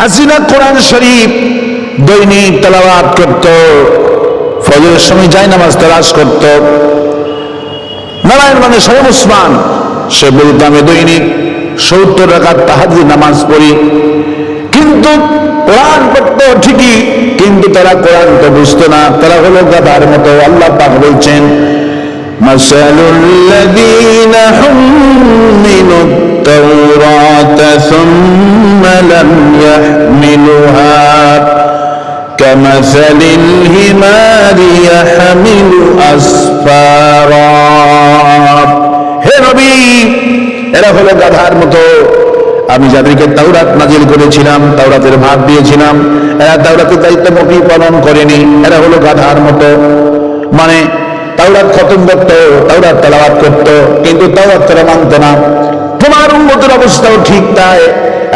হাসিনা কোরআন শরীফ দৈনিক তেলাওয়াত করত ফজরের সময় যাই নামাজ তালাশ করত নারায়ণ মানে সাহেব উসমান সে বলতো আমি দৈনিক সত্তর রাখার তাহাজি নামাজ পড়ি কিন্তু কোরআন পড়তো ঠিকই কিন্তু তারা কোরআন তো বুঝতো না তারা হলো গাধার মতো আল্লাহ পাক বলছেন مثل الذين حملوا التوراة ثم لم يحملوها كمثل الحمار يحمل أسفارا হে নবী এরা হলো গাধার মতো আমি যাদেরকে তাওরাত নাজিল করেছিলাম তাওরাতের ভাগ দিয়েছিলাম এরা তাওরাতের দায়িত্ব মোটেই পালন করেনি এরা হলো গাধার মতো মানে তাওরাত খতম করতো তাওরাত তেলাওয়াত করতো কিন্তু তাওরাত তারা মানতো না তোমার উন্মতের অবস্থাও ঠিক তাই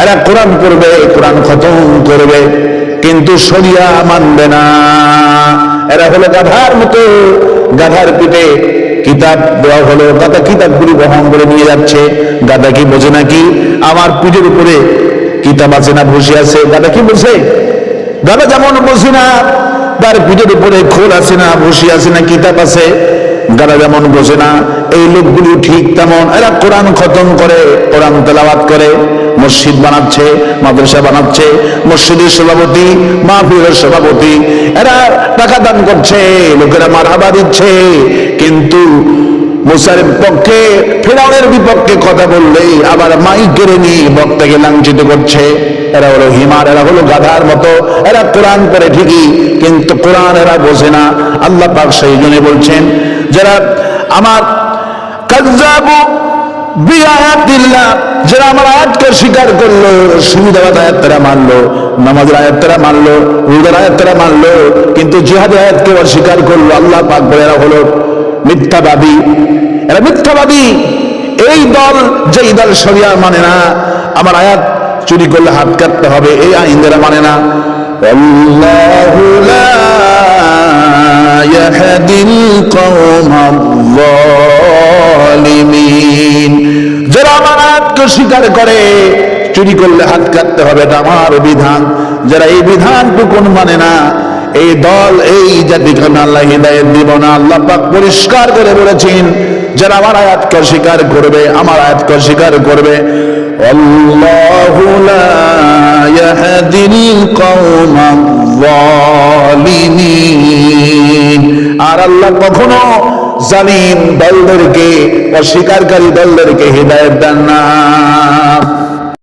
এরা কোরআন করবে কোরআন খতম করবে, কিন্তু শরিয়া মানবে না। এরা হলো গাধার মতো, গাধার পিঠে কিতাব দেওয়া হলো গাদা কিতাবগুলি বহন করে নিয়ে যাচ্ছে। গাদা কি বোঝে নাকি? আমার পিঠের উপরে কিতাব আছে না বসে আছে? গাদা কি বোঝে? গাদা যেমন বোঝে না, তার পিঠের উপরে খোল আছে না, বসে আছে না, কিতাব আছে। গাদা যেমন বোঝে না, এই লোকগুলি ঠিক তেমন। এরা কোরআন খতম করে, কোরআন তেলাওয়াত করে। মসজিদ বানাচ্ছে, মাদ্রাসা বানাচ্ছে, মসজিদের সভাপতি, মাহফিলের সভাপতি, এরা টাকা দান করছে, লোকেরা মারহাবা দিচ্ছে। কিন্তু মুসার পক্ষে, ফেরাউনের বিপক্ষে কথা বললেই আবার মাইক কেড়ে নিয়ে বক্তাকে লাঞ্ছিত করছে। এরা হলো হিমার, এরা হলো গাধার মতো, এরা কোরআন করে ঠিকই, কিন্তু কোরআন এরা বোঝে না। আল্লাহ পাক সেই জন্য বলছেন, যারা আমার বিআয়াতিল্লাহ যারা আমার আয়াতকে স্বীকার করলো সুবিধাবাদ আয়াত তারা মানলো নামাজের আয়াত তারা মানলো রোজার আয়াত তারা মানলো কিন্তু জিহাদের আয়াতকে অস্বীকার করলো আল্লাহ পাক বলে এরা হলো মিথ্যাবাদী এরা মিথ্যাবাদী এই দল যেই দল শরিয়া মানে না আমার আয়াত চুরি করলে হাত কাটতে হবে এই আইন যারা মানে না والله لا يهدي القوم الظالمين যারা আয়াতকে স্বীকার করে, চুরি করলে হাত কাটতে হবে, এটা আমার বিধান। যারা এই বিধানটুকুন মানে না, এই দল, এই জাতিকে আল্লাহ হৃদায়ত দিব না। আল্লাহ পরিষ্কার করে বলেছেন, যারা আমার আয়াতকে স্বীকার করবে, আমার আয়াতকে স্বীকার করবে। আর আল্লাহ কখনো জালিম দলদেরকে অস্বীকারী দলদেরকে হৃদায়ত দেন না।